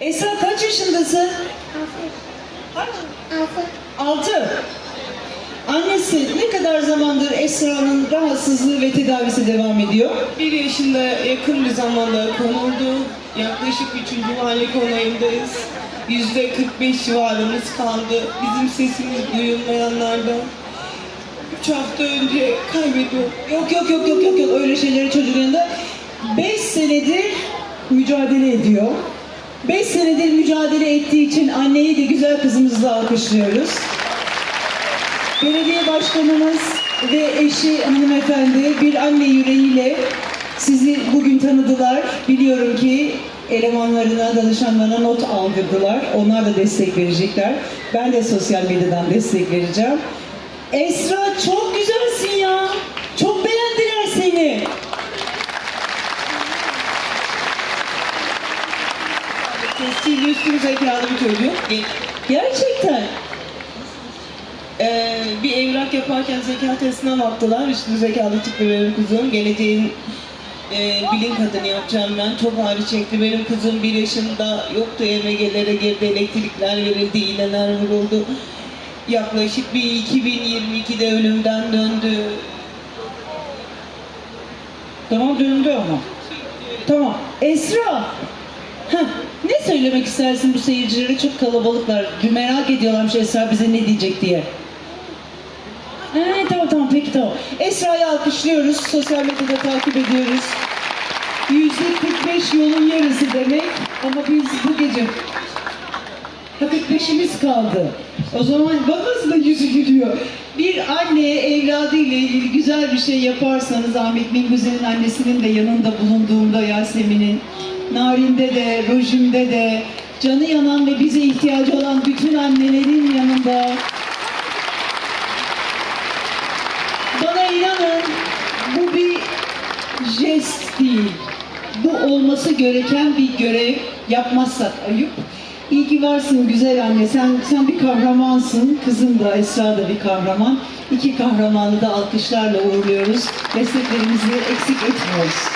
Esra kaç yaşındasın? Altı. Annesi ne kadar zamandır Esra'nın rahatsızlığı ve tedavisi devam ediyor? Bir yaşında yakın bir zamanda konuldu. Yaklaşık üçüncü valilik onayındayız. Yüzde 45 civarımız kaldı. Bizim sesimiz duyulmayanlardan. Üç hafta önce kaybediyor. Yok yok yok yok yok yok öyle şeyleri çocuğun yanında. Beş senedir mücadele ediyor. Beş senedir mücadele ettiği için anneyi de güzel kızımızla alkışlıyoruz. Belediye başkanımız ve eşi hanımefendi bir anne yüreğiyle sizi bugün tanıdılar. Biliyorum ki elemanlarına, danışanlarına not aldırdılar. Onlar da destek verecekler. Ben de sosyal medyadan destek vereceğim. Esra çok güzelsin ya. Çok beğendiler Tescilli üstün zekalı bir çocuk. Gerçekten. Ee, bir evrak yaparken zeka testine baktılar. Üstün zekalı çıktı benim kızım. Geleceğin e, bilim kadını yapacağım ben. Çok ağrı çekti. Benim kızım bir yaşında yoktu EMG'lere girdi. Elektrikler verildi. iğneler vuruldu. Yaklaşık bir 2022'de ölümden döndü. Tamam döndü ama. Tamam. Esra. Heh, ne söylemek istersin bu seyircilere? Çok kalabalıklar. Bir merak ediyorlarmış Esra bize ne diyecek diye. Ee, tamam tamam peki tamam. Esra'yı alkışlıyoruz. Sosyal medyada takip ediyoruz. Yüzde 45 yolun yarısı demek. Ama biz bu gece Ha 45'imiz kaldı. O zaman bak nasıl da yüzü gülüyor. Bir anneye evladıyla ilgili güzel bir şey yaparsanız Ahmet Mingüze'nin annesinin de yanında bulunduğumda Yasemin'in, Narin'de de, Rojim'de de, canı yanan ve bize ihtiyacı olan bütün annelerin yanında bana inanın bu bir jest değil. Bu olması gereken bir görev. Yapmazsak ayıp. İyi ki varsın güzel anne. Sen sen bir kahramansın. Kızım da Esra da bir kahraman. İki kahramanı da alkışlarla uğurluyoruz. Desteklerimizi eksik etmiyoruz.